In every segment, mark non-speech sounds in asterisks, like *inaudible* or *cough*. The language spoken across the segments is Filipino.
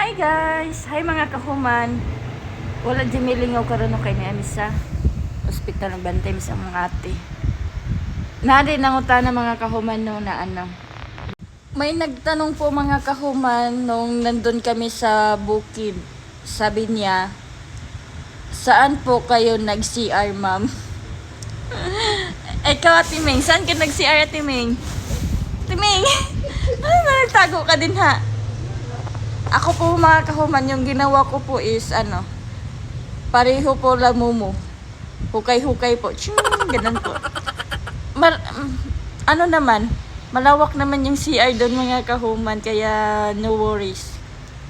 Hi guys! Hi mga kahuman! Wala di milingaw karon kay ni Amis sa ospital ng bantay sa mga ate. Nadi nangutan ng mga kahuman no na ano. May nagtanong po mga kahuman nung nandun kami sa bukid. Sabi niya, saan po kayo nag-CR ma'am? *laughs* Ikaw Ate Ming, saan ka nag-CR Ate Ming? Ate Ming, *laughs* ano nagtago ka din ha? Ako po mga kahuman, yung ginawa ko po is ano, pareho po lamumo. Hukay-hukay po. Ching, ganun po. Mal, mm, ano naman, malawak naman yung CR doon mga kahuman, kaya no worries.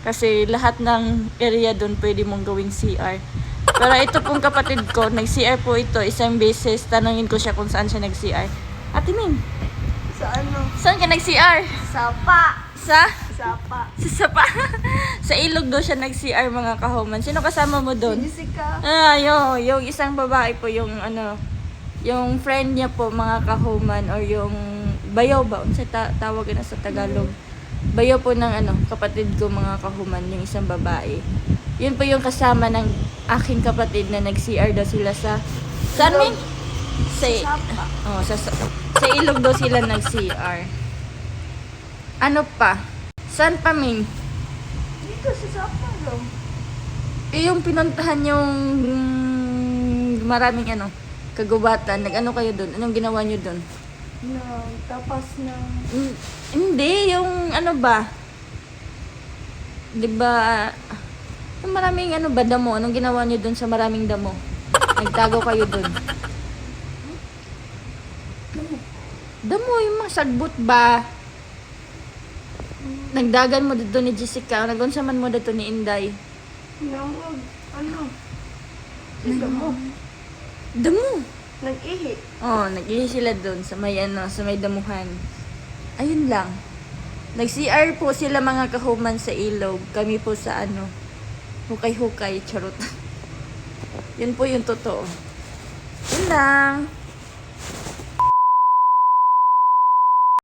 Kasi lahat ng area doon pwede mong gawing CR. Pero ito pong kapatid ko, nag-CR po ito isang beses. Tanungin ko siya kung saan siya nag-CR. Ate Min, Sa ano? saan ka nag-CR? Sapa. Sa? Sapa. Sa sapa. *laughs* sa ilog daw siya nag-CR mga kahuman. Sino kasama mo doon? Jessica. Ah, yo, yung isang babae po yung ano, yung friend niya po mga kahuman or yung bayaw ba? Unsa ta tawag na sa Tagalog? Bayaw po ng ano, kapatid ko mga kahuman, yung isang babae. Yun po yung kasama ng aking kapatid na nag-CR daw sila sa Saan min? Sa, oh, sa, sa, sa ilog daw sila nag-CR. Ano pa? Saan pa, Min? Dito sa Sapa lang. Eh, yung pinuntahan yung mm, maraming ano, kagubatan, nag-ano kayo doon? Anong ginawa nyo doon? Na tapas ng... Mm, hindi, yung ano ba? 'Di ba? Yung maraming ano ba damo? Anong ginawa nyo doon sa maraming damo? Nagtago kayo doon. Damo, yung mga sagbot ba? Nagdagan mo dito ni Jessica, nagunsaman mo dito ni Inday. Nangog. Ano? Ito mo. Damo! Nag-ihi. Oh, nag sila doon sa may ano, sa may damuhan. Ayun lang. Nag-CR po sila mga kahuman sa ilog. Kami po sa ano, hukay-hukay, charot. *laughs* Yun po yung totoo. Yun lang.